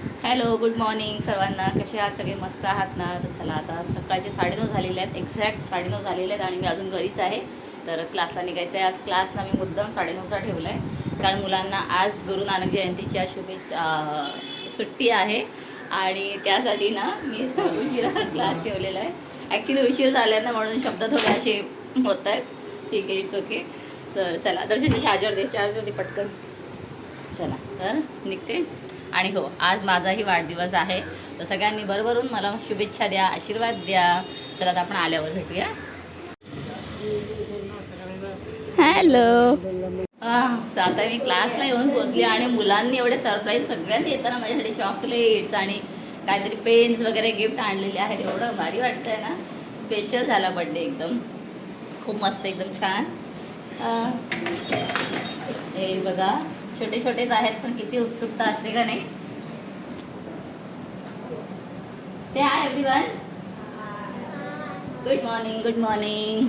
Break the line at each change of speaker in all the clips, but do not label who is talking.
Hello good morning सर्वांना. कसे आहात? सगळे मस्त आहात ना? तर चला आता सकाळचे साडेनऊ झालेले आहेत. एक्झॅक्ट साडेनऊ झालेले आहेत आणि मी अजून घरीच आहे. तर क्लासला निघायचं आहे. आज क्लास ना मी मुद्दाम साडेनऊचा ठेवला आहे कारण मुलांना आज गुरु नानक जयंतीच्या शुभेच्छा सुट्टी आहे. आणि त्यासाठी ना मी उशिरा क्लास ठेवलेला आहे. ॲक्च्युली उशीर झाला ना म्हणून शब्द थोडे असे होत आहेत. ठीक आहे इट्स ओके सर चला दर्शन चार्जर दे चार्जर दे पटकन. चला तर निघते. आणि हो आज माझाही वाढदिवस आहे. तर सगळ्यांनी बरोबरून मला शुभेच्छा द्या आशीर्वाद द्या. चला तर आपण आल्यावर भेटूया. हॅलो. तर आता मी क्लासला येऊन पोचली आणि मुलांनी एवढे सरप्राईज सगळ्यांनी येताना माझ्यासाठी चॉकलेट्स आणि काहीतरी पेन्स वगैरे गिफ्ट आणलेले आहेत. एवढं भारी वाटतंय ना. स्पेशल झाला बड्डे एकदम. खूप मस्त एकदम छान. हे बघा. छोटे छोटेच आहेत, पण किती उत्सुकता असते का नाही? Say hi everyone good morning good morning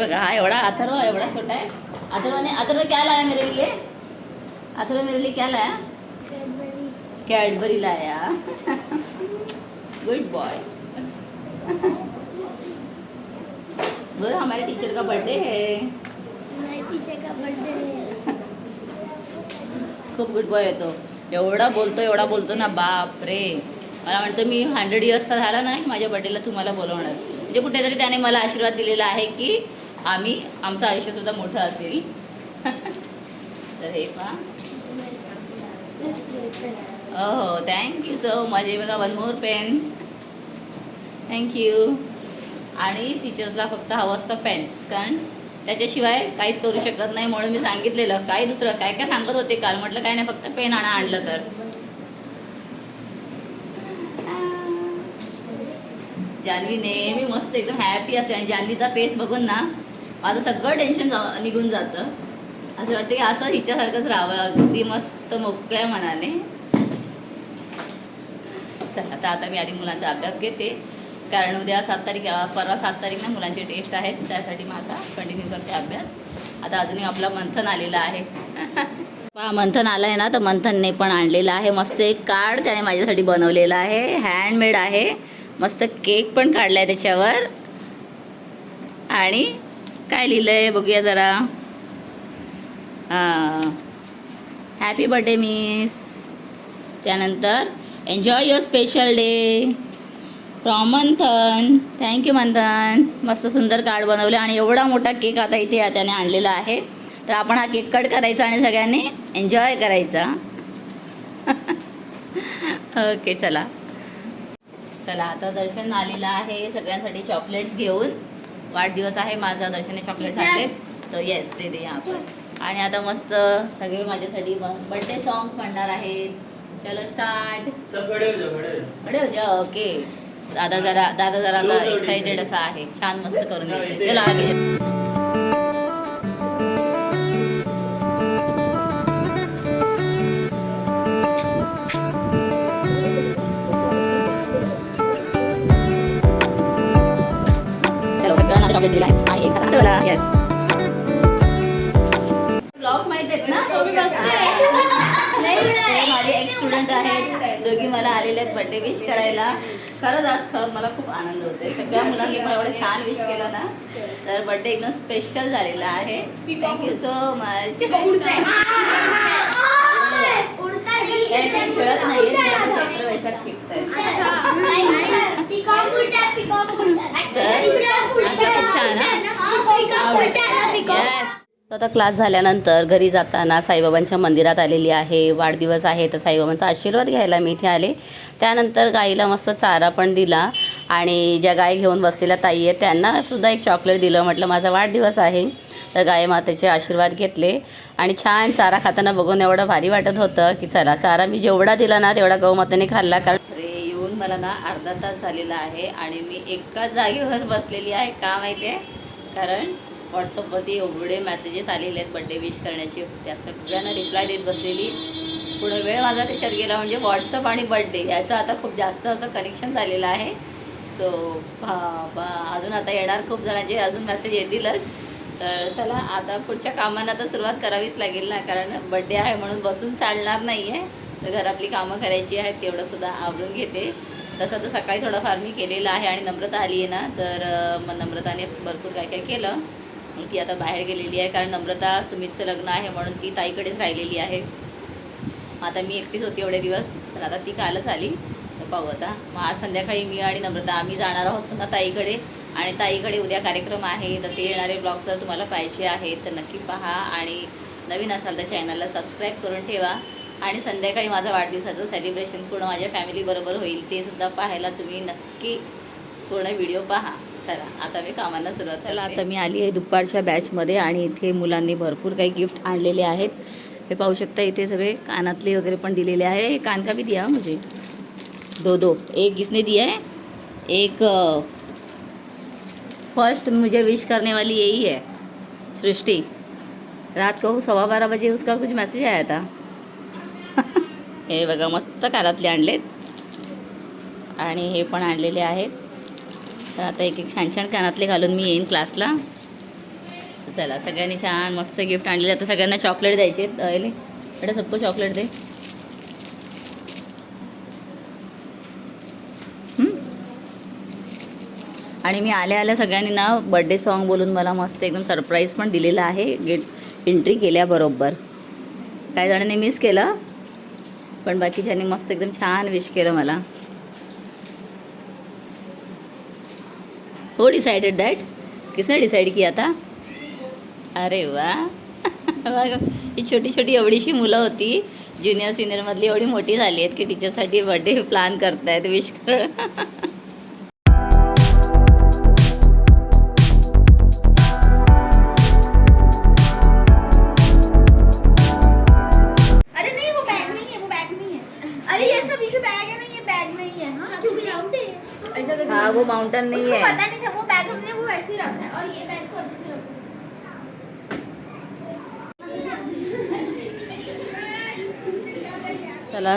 बघा, हा एवढा अथर्व, एवढा छोटा है अथर्व ने अथर्व क्या लाया मेरे लिए? अथर्व मेरे लिए क्या लाया? कैडबरी लाया. गुड बॉय बोल, हमारे टीचर का बर्थडे है. खूप गुड बॉय येतो. एवढा बोलतो एवढा बोलतो ना बाप रे मला म्हणतो मी हंड्रेड इयर्सचा झाला ना माझ्या बर्थडेला तुम्हाला बोलवणार. म्हणजे कुठेतरी त्याने मला आशीर्वाद दिलेला आहे की आम्ही आमचं आयुष्यसुद्धा मोठं असेल. तर हे पहा. हो थँक्यू सो मच बघा one more pen thank you आणि टीचर्सला फक्त हवं असतं पेन्स कारण त्याच्याशिवाय काहीच करू शकत नाही म्हणून मी सांगितलेलं. काय दुसरं? काय काय सांगत होते काल? म्हटलं काय नाही फक्त पेन आणा आणलं तर. जान्हवी नेहमी मस्त एकदम हॅपी असते आणि जान्हवीचा फेस बघून ना माझं सगळं टेन्शन निघून जातं. असं वाटतं की असं हिच्यासारखंच राहावं. अगदी मस्त मोकळ्या मनाने. चला आता आता मी आधी मुलांचा अभ्यास घेते. कारण उद्या सात तारीख परवा सात तारीख ना मुलांचे टेस्ट आहेत त्यासाठी मग आता कंटिन्यू करते अभ्यास. आता अजूनही आपला मंथन आलेला आहे. पहा मंथन आलं आहे ना तर मंथनने पण आणलेलं आहे. मस्त एक कार्ड त्याने माझ्यासाठी बनवलेलं आहे. हँडमेड आहे. मस्त केक पण काढला आहे त्याच्यावर. आणि काय लिहिलं आहे बघूया जरा. हां हॅपी बर्थडे मिस त्यानंतर enjoy your special day from Manthan thank you Manthan. मस्त सुंदर कार्ड बनवले आणि एवढा मोठा केक आता इथे त्याने आणलेला आहे. तर आपण हा केक कट करायचा आणि सगळ्यांनी एन्जॉय करायचा. ओके चला. चला आता दर्शन आलेलं आहे. सगळ्यांसाठी चॉकलेट्स घेऊन. वाढदिवस आहे माझा दर्शनने चॉकलेट्स आणले. तर येस ते दे आपण आणि आता मस्त सगळे माझ्यासाठी बर्थडे सॉंग्स म्हणणार आहेत. चलो स्टार्ट ओके दादा जरा दादा जरा आता एक्साइटेड असा आहे. छान मस्त करून देते. चला आगे. आणि एक येस माहीत आहेत ना? माझे एक स्टुडंट आहेत. दोघी मला आलेले आहेत बर्थडे विश करायला. खरंच आज खरं मला खूप आनंद होतोय. सगळ्या मुलांनी मला एवढं छान विश केलं ना. तर बर्थडे एकदम स्पेशल झालेला आहे. थँक्यू सो मच खेळत नाही चैत्र वैशाख शिकताय येस तर आता क्लास झाल्यानंतर घरी जाताना साईबाबांच्या मंदिरात आलेली आहे. वाढदिवस आहे तर साईबाबांचा आशीर्वाद घ्यायला मी इथे आले. त्यानंतर गाईला मस्त चारा पण दिला आणि ज्या गाय घेऊन बसलेल्या ताई आहेत त्यांना सुद्धा एक चॉकलेट दिलं. म्हटलं माझा वाढदिवस आहे. तर गाय मातेचे आशीर्वाद घेतले आणि छान चारा खाताना बघून एवढं भारी वाटत होतं की चला चारा मी जेवढा दिला ना तेवढा गौमातेने खाल्ला. कारण अरे येऊन मला ना अर्धा तास झालेला आहे आणि मी एका जागेवर बसलेली आहे का माहिती आहे कारण व्हॉट्सअपवरती एवढे मेसेजेस आलेले आहेत बड्डे विश करण्याचे. त्या सगळ्यांना रिप्लाय देत बसलेली. पुढं वेळ माझा त्याच्यात गेला म्हणजे व्हॉट्सअप आणि बड्डे याचं आता खूप जास्त असं कनेक्शन झालेलं आहे. सो बा अजून आता येणार खूप जणांचे अजून मेसेज येतीलच. तर चला आता पुढच्या कामांना तर सुरुवात करावीच लागेल ना कारण बड्डे आहे म्हणून बसून चालणार नाही आहे तर घरातली कामं करायची आहेत तेवढंसुद्धा आवडून घेते. तसं तर सकाळी थोडंफार मी केलेलं आहे आणि नम्रता आली आहे ना तर मग नम्रताने भरपूर काय काय केलं. मग ती आता बाहेर गेलेली आहे कारण नम्रता सुमितचं लग्न आहे म्हणून ती ताईकडेच राहिलेली आहे. आता मी एकटीच होती एवढे दिवस तर आता ती कालच आली. तर पाहू आता. मग आज संध्याकाळी मी आणि नम्रता आम्ही जाणार आहोत पुन्हा ताईकडे. आणि ताईकडे उद्या कार्यक्रम आहे तर ते येणारे ब्लॉग्स जर तुम्हाला पाहिजे आहेत. तर नक्की पहा आणि नवीन असाल तर चॅनलला सबस्क्राईब करून ठेवा. आणि संध्याकाळी माझा वाढदिवसाचं सेलिब्रेशन पूर्ण माझ्या फॅमिलीबरोबर होईल ते सुद्धा पाहायला तुम्ही नक्की पूर्ण व्हिडिओ पहा. चला आता मी कामांना सुरुवात
चला आता मी आली आहे दुपारच्या बॅचमध्ये आणि इथे मुलांनी भरपूर काही गिफ्ट आणलेले आहेत. हे पाहू शकता इथे सगळे कानातले वगैरे पण दिलेले आहे. हे कान का भी दिया मुझे दो दो. एक किसने दिया है. एक फर्स्ट मुझे विश करने वाली यही है सृष्टि. रात को सवा बारा बजे उसका कुछ मैसेज आया था. हे बघा मस्त कानातले आणलेत. आणि हे पण आणलेले आहेत. तर आता एक एक छान छान कानातले घालून मी येईन क्लासला. चला सगळ्यांनी छान मस्त गिफ्ट आणलेले. आता सगळ्यांना चॉकलेट द्यायचे आहेत. बेटा सबको चॉकलेट दे. आणि मी आल्या आल्या सगळ्यांनी ना बड्डे सॉन्ग बोलून मला मस्त एकदम सरप्राईज पण दिलेलं आहे. गेट एंट्री केल्याबरोबर. काही जणांनी मिस केलं पण बाकीच्यांनी मस्त एकदम छान विश केलं मला. हो डिसाइडेड दैट किसने डिसाइड किया था? अरे वा बघा, ही छोटी छोटी एवढीशी मुलं होती. ज्युनियर सिनियरमधली एवढी मोठी झाली आहेत की टीचरसाठी बर्थडे प्लॅन करतायत विश कर.
अरे नहीं वो बैग नहीं है वो बैग नहीं है. अरे ये सब इशू बैग है ना ये बैग नहीं है. हाँ क्योंकि आउट है ऐसा कैसे
हाँ वो माउंटेन नहीं
उसको
है.
वैसे ही रखा है और ये बैग को अच्छे से रखो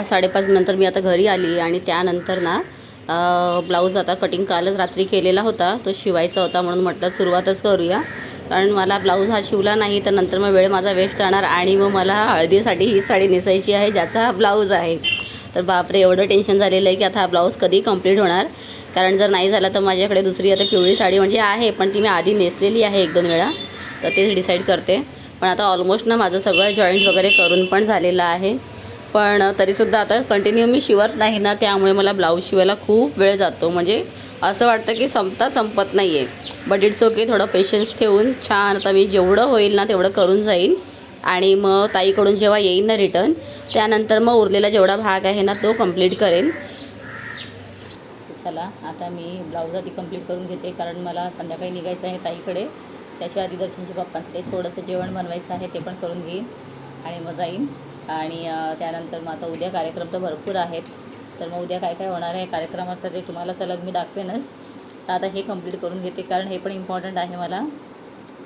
साडेपाच नंतर मी आता घरी आली आणि त्यानंतर ना ब्लाऊज आता कटिंग कालच रात्री केलेला होता. तो शिवायचा होता म्हणून म्हटलं सुरुवातच करूया. कारण मला ब्लाऊज हा शिवला नाही तर नंतर मग वेळ माझा वेस्ट जाणार आणि मग मला हळदीसाठी ही साडी नेसायची आहे ज्याचा हा ब्लाऊज आहे. तर बापरे एवढं टेन्शन झालेलं आहे की आता हा ब्लाऊज कधी कंप्लीट होणार? कारण जर नाही झाला तर माझ्याकडे दुसरी आता पिवळी साडी म्हणजे आहे पण ती मी आधी नेसलेली आहे एक दोन वेळा. तर तेच डिसाईड करते. पण आता ऑलमोस्ट ना माझं सगळं जॉईंट वगैरे करून पण झालेलं आहे. पण तरीसुद्धा आता कंटिन्यू मी शिवत नाही ना त्यामुळे मला ब्लाऊज शिवायला खूप वेळ जातो. म्हणजे असं वाटतं की संपता संपत नाही आहे बट इट्स ओके थोडं पेशन्स ठेवून छान आता मी जेवढं होईल ना तेवढं करून जाईन. आणि मग ताईकडून जेव्हा येईन ना रिटर्न त्यानंतर मग उरलेला जेवढा भाग आहे ना तो कंप्लीट करेन. चला आता मी ब्लाऊज आधी कंप्लीट करून घेते कारण मला संध्याकाळी निघायचं आहे ताईकडे. त्याच्या आधी दर्शनच्या पप्पांकडे थोडंसं जेवण बनवायचं आहे ते पण करून घेईन आणि मग जाईन. आणि त्यानंतर मग आता उद्या कार्यक्रम तर भरपूर आहेत. तर मग उद्या काय काय होणार आहे कार्यक्रमाचं ते तुम्हाला सलग मी दाखवेनच. तर आता हे कंप्लीट करून घेते कारण हे पण इम्पॉर्टंट आहे मला.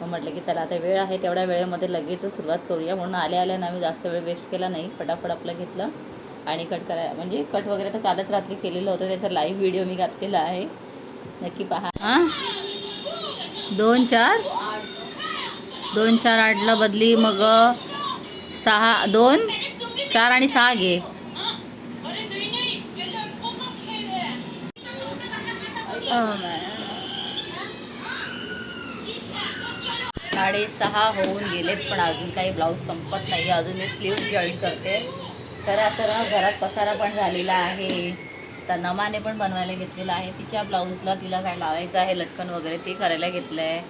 मग म्हटलं की चला आता वेळ आहे तेवढ्या वेळेमध्ये लगेच सुरुवात करूया. म्हणून आल्या आल्या ना मी जास्त वेळ वेस्ट केला नाही. फटाफट आपलं घेतलं आणि कट करा म्हणजे कट वगैरे तर कालच रात्री केलेलं होतं. त्याचा लाईव्ह व्हिडिओ मी घातलेला आहे. नक्की पहा. हां? दोन चार? दोन चार आठला बदली मग सहा दोन? चार आणि सहा घे. साडेसहा होऊन गेलेत पण अजून काही ब्लाऊज संपत नाही अजून मी स्लीव्ह जॉईन करते. तर असं ना घरात पसारा पण झालेला आहे. तर नमाने पण बनवायला घेतलेला आहे. तिच्या ब्लाऊजला तिला काय लावायचं आहे लटकन वगैरे ते करायला घेतलं आहे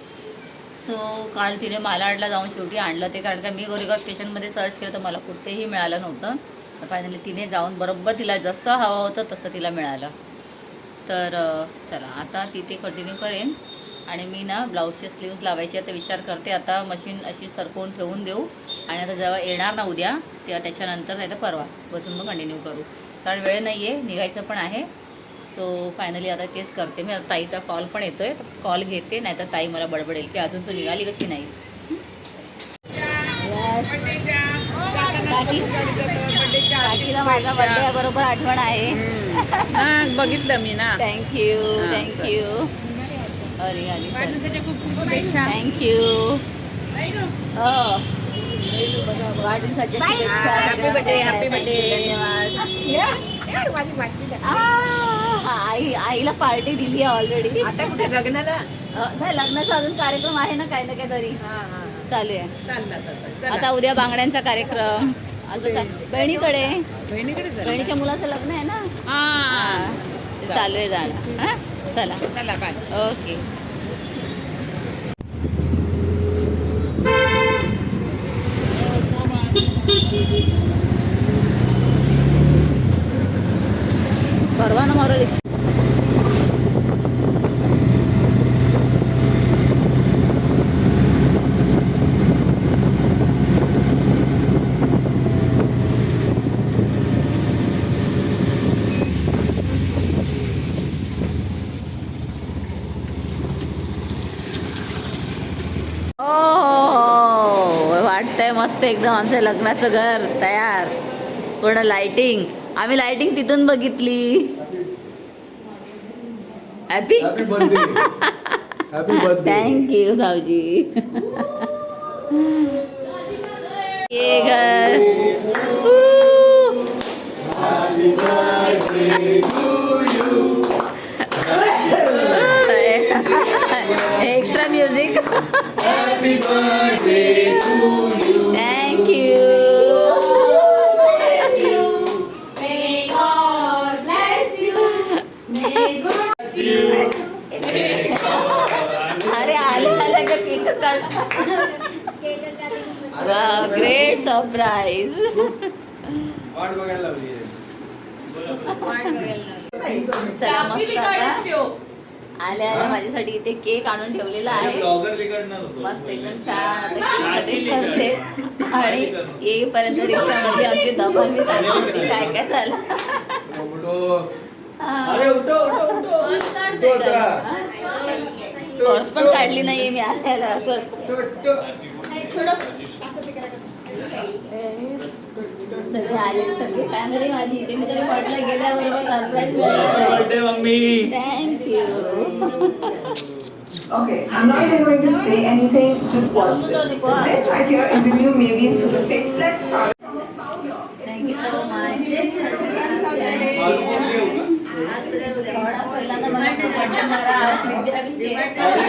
सो काल तिने मालाडला जाऊन शेवटी आणलं ते कारण का मी गोरेगाव स्टेशनमध्ये सर्च केलं तर मला कुठेही मिळालं नव्हतं. तर फायनली तिने जाऊन बरोबर तिला जसं हवं होतं तसं तिला मिळालं. तर चला आता तिथे कंटिन्यू करेन. आणि मी ना ब्लाऊजचे स्लीव्ज लावायचे आता विचार करते. आता मशीन अशी सरकवून ठेवून देऊ. आणि आता जेव्हा येणार ना उद्या तेव्हा त्याच्यानंतर नाही तर परवा. बसून मग कंटिन्यू करू. कारण वेळ नाही आहे निघायचं पण आहे. सो फायनली आता तेच करते. मी आता ताईचा कॉल पण येतो आहे कॉल घेते नाही तर ताई मला बडबडेल की अजून तू निघाली कशी नाहीस? माझा बरोबर आठवण आहे.
बघितलं मी ना.
थँक्यू थँक्यू अरे
खूप शुभेच्छा.
थँक्यू हो. वाढदिवसाच्या शुभेच्छा. धन्यवाद. आई आईला पार्टी दिली आहे ऑलरेडी
आता कुठे? लग्नाला?
नाही लग्नाचा अजून कार्यक्रम आहे ना काही ना काही तरी. चालू आहे.
आता
उद्या बांगड्यांचा कार्यक्रम. असं काय? बहिणीकडे. बहिणीच्या मुलाचं लग्न आहे ना? चालू आहे जाणं. चला.
चला बाय
ओके परवा ना मारो रिक्षा हो वाटतंय मस्त एकदम आमच्या लग्नाचं घर तयार पूर्ण लाइटिंग आम्ही लाइटिंग तिथून बघितली. हॅपी थँक्यू सावजी ये घर. Extra music
happy birthday
thank you अरे आले आले का केकच काढ ग्रेट सरप्राईज
वाट बघायला लावली
चला मस्त आले आले माझ्यासाठी इथे केक आणून ठेवलेला आहे. मस्त एकदम छान. करते आणि येईपर्यंत रिक्षामध्ये आमची धमाल मी चालू होती. काय काय झालं?
फोटो अरे उठो उठो उठो. उठो आता.
पर्स पण काढली नाहीये मी आल्याला असं. सगळे आले सगळे फॅमिली माझी इथे मी तरी म्हटलं गेल्याबरोबर सरप्राईज मिळणार
mummy
thank you
Okay, I'm not even going to say anything, just watch this. So this right here is the new Mavian Super State Flex product.
Thank you so much पहिल्यांदा मला button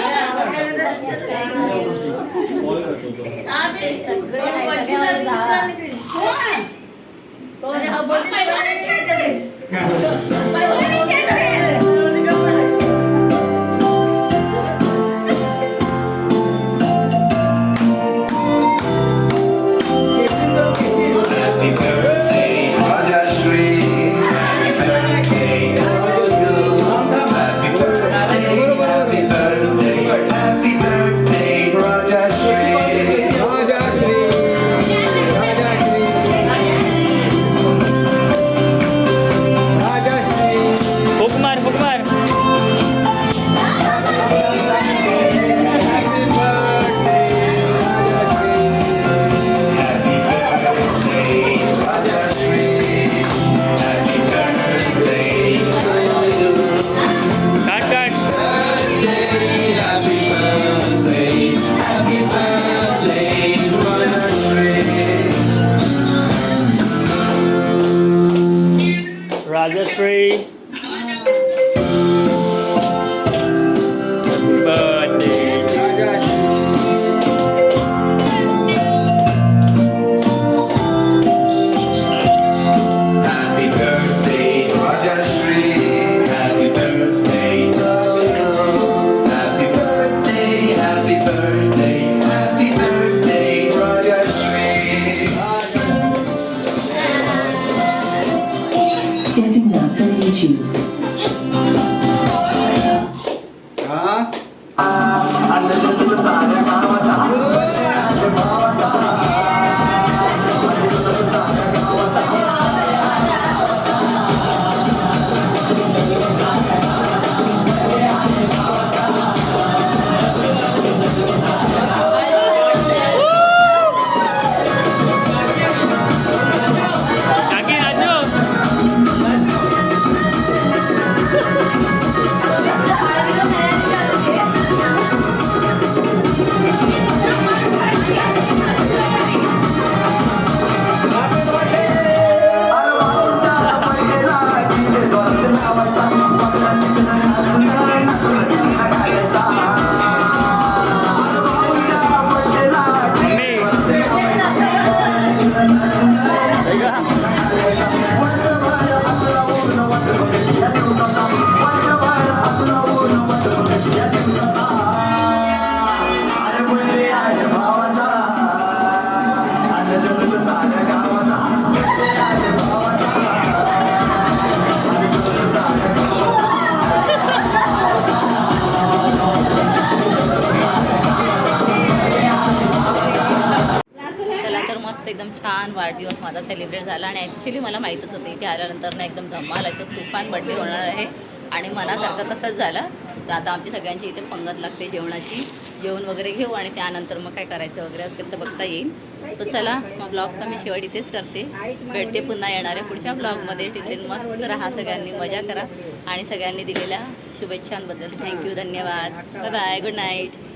एकदम छान
वाढदिवस माझा celebrate झाला आणि actually मला माहीतच होतं इथे आल्यानंतर ना एकदम धमाल असं तुफान बड्डे होणार आहे आणि मनासारखं तसंच झालं. तर आता आमची सगळ्यांची इथे पंगत लागते जेवणाची. जेवण वगैरे घेऊ आणि त्यानंतर मग काय करायचं वगैरे असेल तर बघता येईल. तर चला मग ब्लॉगचा मी शेवट इथेच करते. भेटते पुन्हा येणारे पुढच्या ब्लॉगमध्ये तिथे मस्त राहा सगळ्यांनी मजा करा. आणि सगळ्यांनी दिलेल्या शुभेच्छांबद्दल. थँक्यू धन्यवाद. Bye bye good night